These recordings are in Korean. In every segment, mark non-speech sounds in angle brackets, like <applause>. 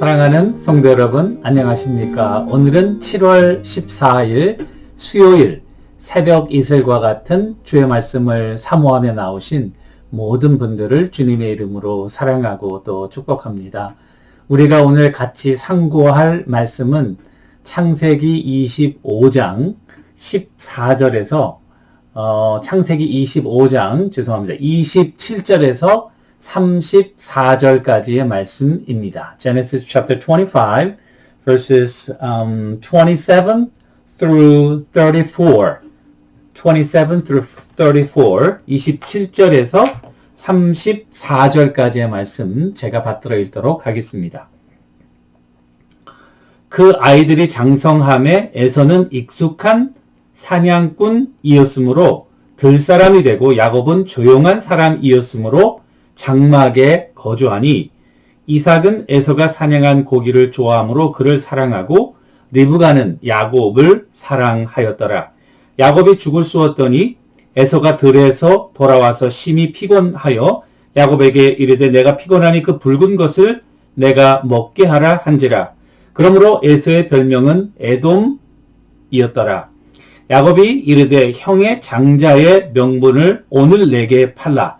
사랑하는 성도 여러분, 안녕하십니까? 오늘은 7월 14일 수요일 새벽 이슬과 같은 주의 말씀을 사모하며 나오신 모든 분들을 주님의 이름으로 사랑하고 또 축복합니다. 우리가 오늘 같이 상고할 말씀은 창세기 25장 14절에서 어, 창세기 25장 죄송합니다. 27절에서 34절까지의 말씀입니다. Genesis chapter 25 verses um, 27 through 34. 27 through 34, 27절에서 34절까지의 말씀 제가 받들어 읽도록 하겠습니다. 그 아이들이 장성함에 에서는 익숙한 사냥꾼이었으므로 들사람이 되고 야곱은 조용한 사람이었으므로 장막에 거주하니 이삭은 에서가 사냥한 고기를 좋아하므로 그를 사랑하고 리브가는 야곱을 사랑하였더라. 야곱이 죽을 쑤었더니 에서가 들에서 돌아와서 심히 피곤하여 야곱에게 이르되 내가 피곤하니 그 붉은 것을 내가 먹게 하라 한지라. 그러므로 에서의 별명은 에돔이었더라. 야곱이 이르되 형의 장자의 명분을 오늘 내게 팔라.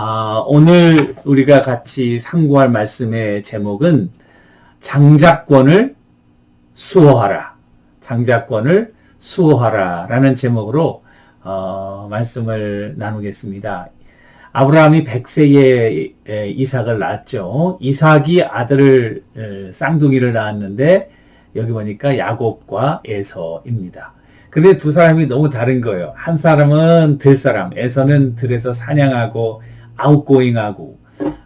아, 오늘 우리가 같이 상고할 말씀의 제목은 장자권을 수호하라. 장자권을 수호하라. 라는 제목으로 어, 말씀을 나누겠습니다. 아브라함이 100세에 이삭을 낳았죠. 이삭이 아들을 쌍둥이를 낳았는데 여기 보니까 야곱과 에서입니다. 근데 두 사람이 너무 다른 거예요. 한 사람은 들사람, 에서는 들에서 사냥하고 아웃고잉하고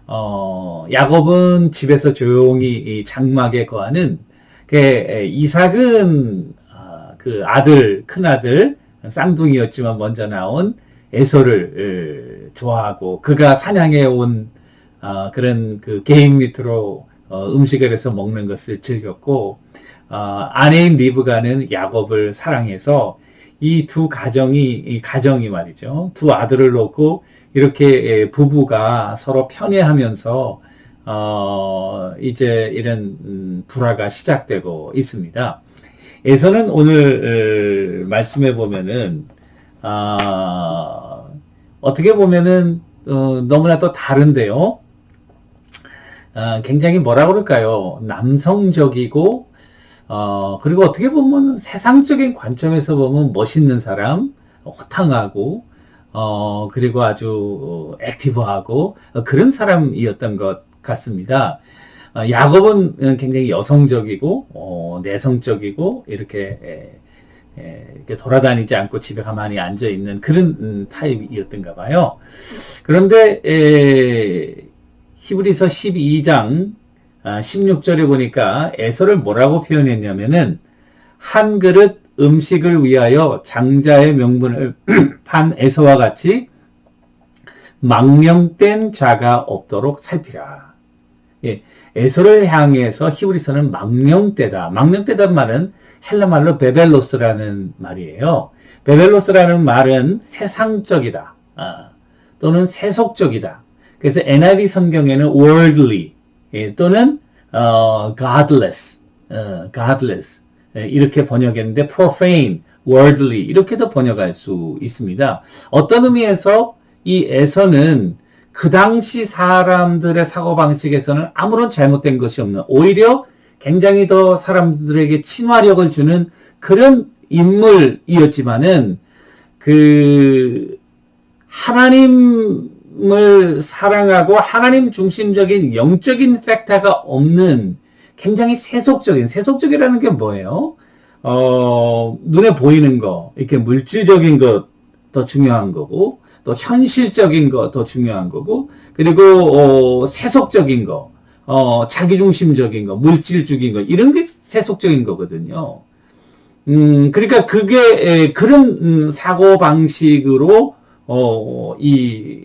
어, 야곱은 집에서 조용히 장막에 거하는 그 이삭은 어, 그 아들 큰 아들 쌍둥이였지만 먼저 나온 에서를 좋아하고 그가 사냥해 온 어, 그런 그 게임 밑으로 어, 음식을 해서 먹는 것을 즐겼고 어, 아내인 리브가는 야곱을 사랑해서 이 두 가정이 이 가정이 말이죠. 두 아들을 놓고 이렇게 예, 부부가 서로 편애하면서 어, 이제 이런 음, 불화가 시작되고 있습니다. 에서는 오늘 말씀해 보면은 어, 어떻게 보면은 어, 너무나 또 다른데요. 어, 굉장히 뭐라 그럴까요? 남성적이고 어, 그리고 어떻게 보면 세상적인 관점에서 보면 멋있는 사람, 호탕하고 어, 그리고 아주 액티브하고 그런 사람이었던 것 같습니다. 어, 야곱은 굉장히 여성적이고 어, 내성적이고 이렇게 에, 에, 이렇게 돌아다니지 않고 집에 가만히 앉아 있는 그런 음, 타입이었던가 봐요. 그런데 에, 히브리서 12장 아, 16절에 보니까 에서를 뭐라고 표현했냐면은 한 그릇 음식을 위하여 장자의 명분을 <clears throat> 판 에서와 같이 망령된 자가 없도록 살피라. 예, 에서를 향해서 히브리서는 망령되다. 망령되다는 말은 헬라 말로 베벨로스라는 말이에요. 베벨로스라는 말은 세상적이다. 아, 또는 세속적이다. 그래서 NIV 성경에는 worldly 예, 또는 어, godless, 어, godless 예, 이렇게 번역했는데 profane, worldly 이렇게도 번역할 수 있습니다. 어떤 의미에서 이 에서는 그 당시 사람들의 사고방식에서는 아무런 잘못된 것이 없는 오히려 굉장히 더 사람들에게 친화력을 주는 그런 인물이었지만은 그 하나님을 사랑하고 하나님 중심적인 영적인 팩터가 없는 굉장히 세속적인, 세속적이라는 게 뭐예요? 어, 눈에 보이는 거, 이렇게 물질적인 것 더 중요한 거고, 또 현실적인 거 더 중요한 거고, 그리고, 어, 세속적인 거, 어, 자기중심적인 거, 물질적인 거, 이런 게 세속적인 거거든요. 음, 그러니까 그게, 에, 그런, 음, 사고 방식으로, 어, 이,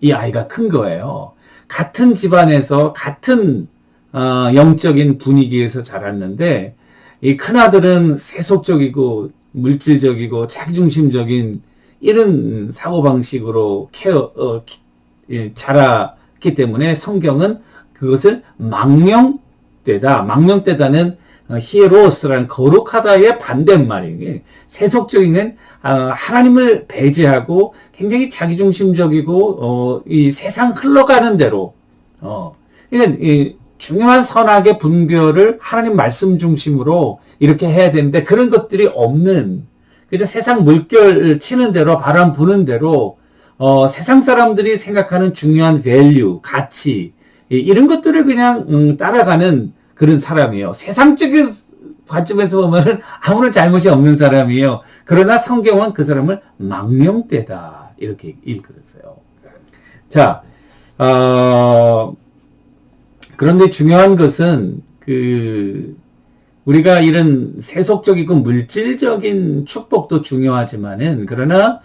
이 아이가 큰 거예요. 같은 집안에서, 같은, 어, 영적인 분위기에서 자랐는데, 이 큰아들은 세속적이고, 물질적이고, 자기중심적인, 이런 사고방식으로 케어, 어, 예, 자랐기 때문에 성경은 그것을 망령되다, 망령되다는 어, 히에로스라는 거룩하다의 반대말이에요. 세속적인 어, 하나님을 배제하고 굉장히 자기중심적이고 어, 이 세상 흘러가는 대로 어, 그러니까 이 중요한 선악의 분별을 하나님 말씀 중심으로 이렇게 해야 되는데 그런 것들이 없는 그저 세상 물결 치는 대로 바람 부는 대로 어, 세상 사람들이 생각하는 중요한 밸류, 가치 이런 것들을 그냥 음, 따라가는 그런 사람이에요. 세상적인 관점에서 보면 아무런 잘못이 없는 사람이에요. 그러나 성경은 그 사람을 망령되다 이렇게 읽었어요. 자, 어, 그런데 중요한 것은 그 우리가 이런 세속적이고 물질적인 축복도 중요하지만은 그러나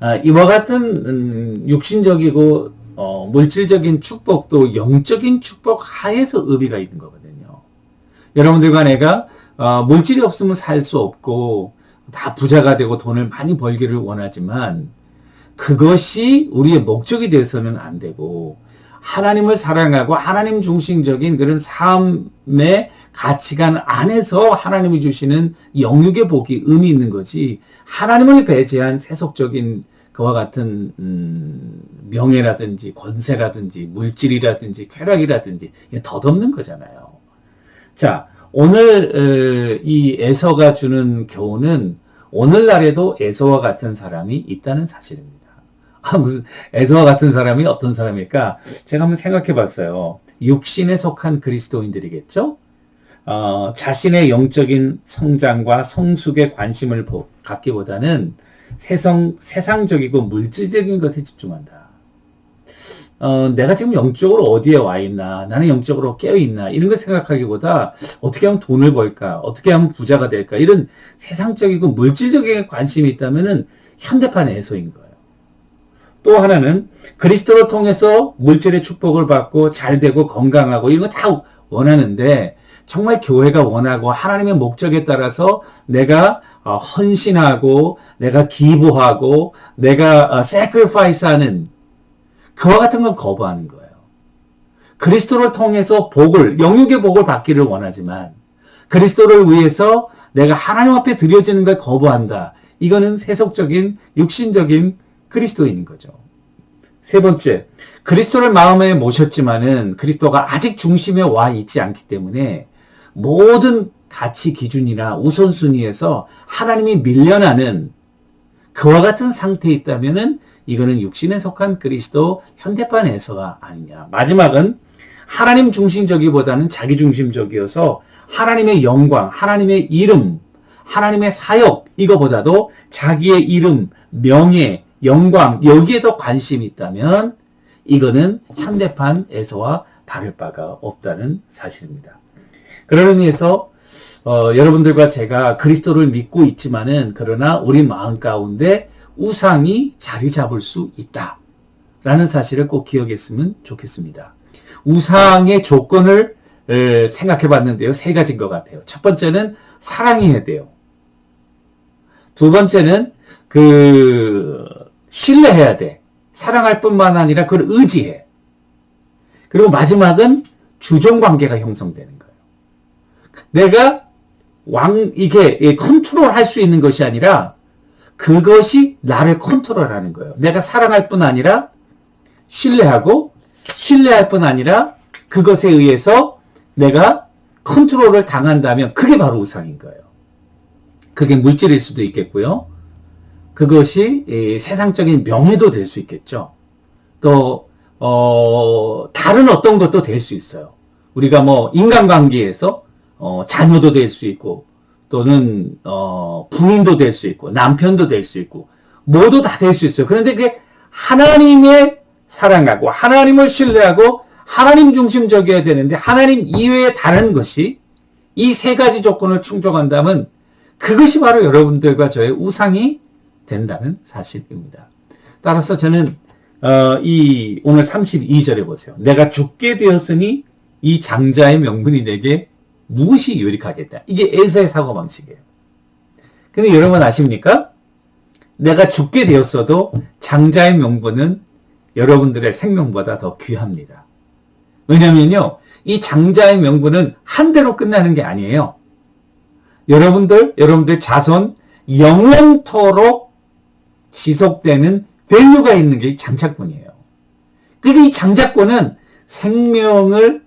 아, 이와 같은 음, 육신적이고 어, 물질적인 축복도 영적인 축복 하에서 의미가 있는 거거든요. 여러분들과 내가 어, 물질이 없으면 살 수 없고 다 부자가 되고 돈을 많이 벌기를 원하지만 그것이 우리의 목적이 돼서는 안 되고 하나님을 사랑하고 하나님 중심적인 그런 삶의 가치관 안에서 하나님이 주시는 영육의 복이 의미 있는 거지 하나님을 배제한 세속적인 그와 같은 음, 명예라든지 권세라든지 물질이라든지 쾌락이라든지 덧없는 거잖아요. 자 오늘 이 에서가 주는 교훈은 오늘날에도 에서와 같은 사람이 있다는 사실입니다. 아, 무슨 에서와 같은 사람이 어떤 사람일까? 제가 한번 생각해 봤어요. 육신에 속한 그리스도인들이겠죠? 어, 자신의 영적인 성장과 성숙에 관심을 갖기보다는 세상, 세상적이고 물질적인 것에 집중한다. 어, 내가 지금 영적으로 어디에 와 있나, 나는 영적으로 깨어 있나, 이런 걸 생각하기보다 어떻게 하면 돈을 벌까, 어떻게 하면 부자가 될까, 이런 세상적이고 물질적인 관심이 있다면은 현대판 에서인 거예요. 또 하나는 그리스도를 통해서 물질의 축복을 받고 잘 되고 건강하고 이런 거 다 원하는데 정말 교회가 원하고 하나님의 목적에 따라서 내가 어, 헌신하고 내가 기부하고 내가 sacrifice 하는 그와 같은 건 거부하는 거예요. 그리스도를 통해서 복을, 영육의 복을 받기를 원하지만 그리스도를 위해서 내가 하나님 앞에 드려지는 걸 거부한다. 이거는 세속적인, 육신적인 그리스도인 거죠. 세 번째, 그리스도를 마음에 모셨지만은 그리스도가 아직 중심에 와 있지 않기 때문에 모든 가치 기준이나 우선순위에서 하나님이 밀려나는 그와 같은 상태에 있다면은 이거는 육신에 속한 그리스도 현대판 에서가 아니냐. 마지막은 하나님 중심적이보다는 자기 중심적이어서 하나님의 영광, 하나님의 이름, 하나님의 사역 이거보다도 자기의 이름, 명예, 영광 여기에 더 관심이 있다면 이거는 현대판 에서와 다를 바가 없다는 사실입니다. 그런 의미에서 어, 여러분들과 제가 그리스도를 믿고 있지만은 그러나 우리 마음 가운데 우상이 자리 잡을 수 있다. 라는 사실을 꼭 기억했으면 좋겠습니다. 우상의 조건을 생각해 봤는데요. 세 가지인 것 같아요. 첫 번째는 사랑해야 돼요. 두 번째는 그 신뢰해야 돼. 사랑할 뿐만 아니라 그걸 의지해. 그리고 마지막은 주종 관계가 형성되는 거예요. 내가 왕 이게 컨트롤 할 수 있는 것이 아니라 그것이 나를 컨트롤하는 거예요. 내가 사랑할 뿐 아니라 신뢰하고 신뢰할 뿐 아니라 그것에 의해서 내가 컨트롤을 당한다면 그게 바로 우상인 거예요. 그게 물질일 수도 있겠고요. 그것이 세상적인 명예도 될 수 있겠죠. 또 어, 다른 어떤 것도 될 수 있어요. 우리가 뭐 인간관계에서 어, 자녀도 될 수 있고 또는 어, 부인도 될 수 있고 남편도 될 수 있고 모두 다 될 수 있어요. 그런데 그게 하나님의 사랑하고 하나님을 신뢰하고 하나님 중심적이어야 되는데 하나님 이외에 다른 것이 이 세 가지 조건을 충족한다면 그것이 바로 여러분들과 저의 우상이 된다는 사실입니다. 따라서 저는 어, 이 오늘 32절에 보세요. 내가 죽게 되었으니 이 장자의 명분이 내게 무엇이 유익하겠다. 이게 에서의 사고 방식이에요. 근데 여러분 아십니까? 내가 죽게 되었어도 장자의 명분은 여러분들의 생명보다 더 귀합니다. 왜냐면요, 이 장자의 명분은 한 대로 끝나는 게 아니에요. 여러분들, 여러분들 자손 영원토록 지속되는 밸류가 있는 게 장자권이에요. 그게 이 장자권은 생명을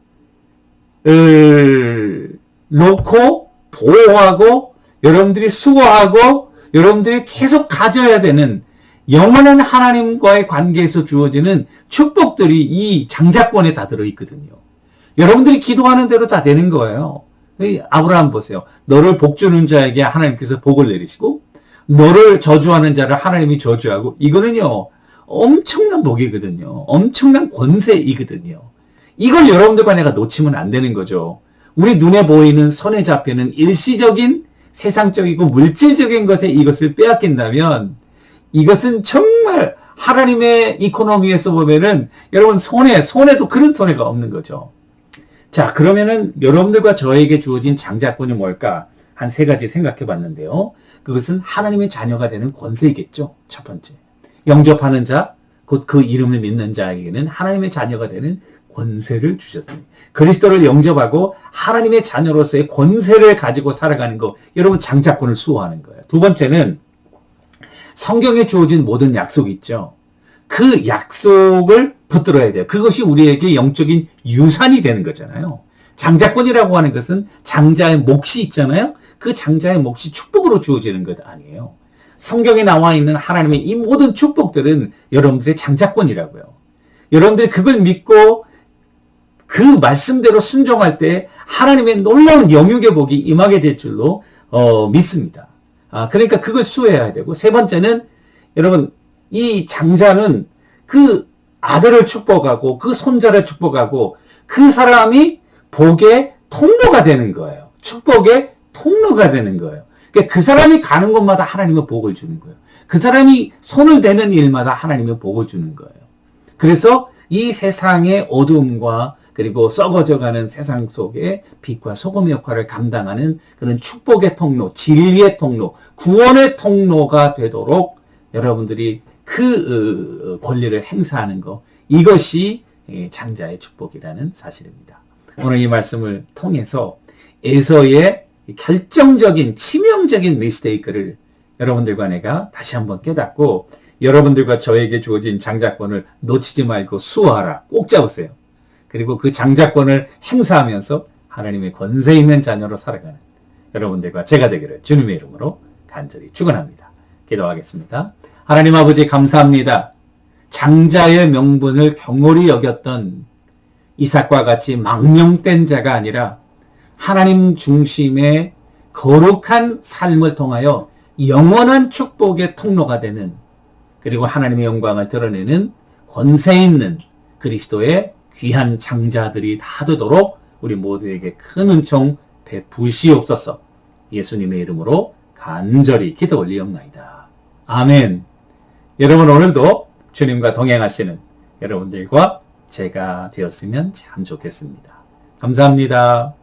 을, 놓고 보호하고 여러분들이 수고하고 여러분들이 계속 가져야 되는 영원한 하나님과의 관계에서 주어지는 축복들이 이 장자권에 다 들어있거든요. 여러분들이 기도하는 대로 다 되는 거예요. 아브라함 보세요. 너를 복주는 자에게 하나님께서 복을 내리시고 너를 저주하는 자를 하나님이 저주하고 이거는요. 엄청난 복이거든요. 엄청난 권세이거든요. 이걸 여러분들과 내가 놓치면 안 되는 거죠. 우리 눈에 보이는 손에 잡히는 일시적인 세상적이고 물질적인 것에 이것을 빼앗긴다면 이것은 정말 하나님의 이코노미에서 보면은 여러분 손해, 손해도 그런 손해가 없는 거죠. 자, 그러면은 여러분들과 저에게 주어진 장자권이 뭘까? 한 세 가지 생각해 봤는데요. 그것은 하나님의 자녀가 되는 권세이겠죠. 첫 번째. 영접하는 자, 곧 그 이름을 믿는 자에게는 하나님의 자녀가 되는 권세를 주셨습니다. 그리스도를 영접하고 하나님의 자녀로서의 권세를 가지고 살아가는 거, 여러분 장자권을 수호하는 거예요. 두 번째는 성경에 주어진 모든 약속이 있죠. 그 약속을 붙들어야 돼요. 그것이 우리에게 영적인 유산이 되는 거잖아요. 장자권이라고 하는 것은 장자의 몫이 있잖아요. 그 장자의 몫이 축복으로 주어지는 것 아니에요. 성경에 나와 있는 하나님의 이 모든 축복들은 여러분들의 장자권이라고요. 여러분들이 그걸 믿고 그 말씀대로 순종할 때 하나님의 놀라운 영육의 복이 임하게 될 줄로 어, 믿습니다. 아, 그러니까 그걸 수호해야 되고 세 번째는 여러분 이 장자는 그 아들을 축복하고 그 손자를 축복하고 그 사람이 복의 통로가 되는 거예요. 축복의 통로가 되는 거예요. 그러니까 그 사람이 가는 곳마다 하나님의 복을 주는 거예요. 그 사람이 손을 대는 일마다 하나님의 복을 주는 거예요. 그래서 이 세상의 어두움과 그리고 썩어져가는 세상 속에 빛과 소금 역할을 감당하는 그런 축복의 통로, 진리의 통로, 구원의 통로가 되도록 여러분들이 그 어, 권리를 행사하는 것 이것이 예, 장자의 축복이라는 사실입니다. 오늘 이 말씀을 통해서 에서의 결정적인 치명적인 미스테이크를 여러분들과 내가 다시 한번 깨닫고 여러분들과 저에게 주어진 장자권을 놓치지 말고 수호하라. 꼭 잡으세요. 그리고 그 장자권을 행사하면서 하나님의 권세 있는 자녀로 살아가는 여러분들과 제가 되기를 주님의 이름으로 간절히 축원합니다. 기도하겠습니다. 하나님 아버지 감사합니다. 장자의 명분을 경홀히 여겼던 이삭과 같이 망령된 자가 아니라 하나님 중심의 거룩한 삶을 통하여 영원한 축복의 통로가 되는 그리고 하나님의 영광을 드러내는 권세 있는 그리스도의 귀한 장자들이 다 되도록 우리 모두에게 큰 은총 베푸시옵소서 예수님의 이름으로 간절히 기도 올리옵나이다. 아멘. 여러분 오늘도 주님과 동행하시는 여러분들과 제가 되었으면 참 좋겠습니다. 감사합니다.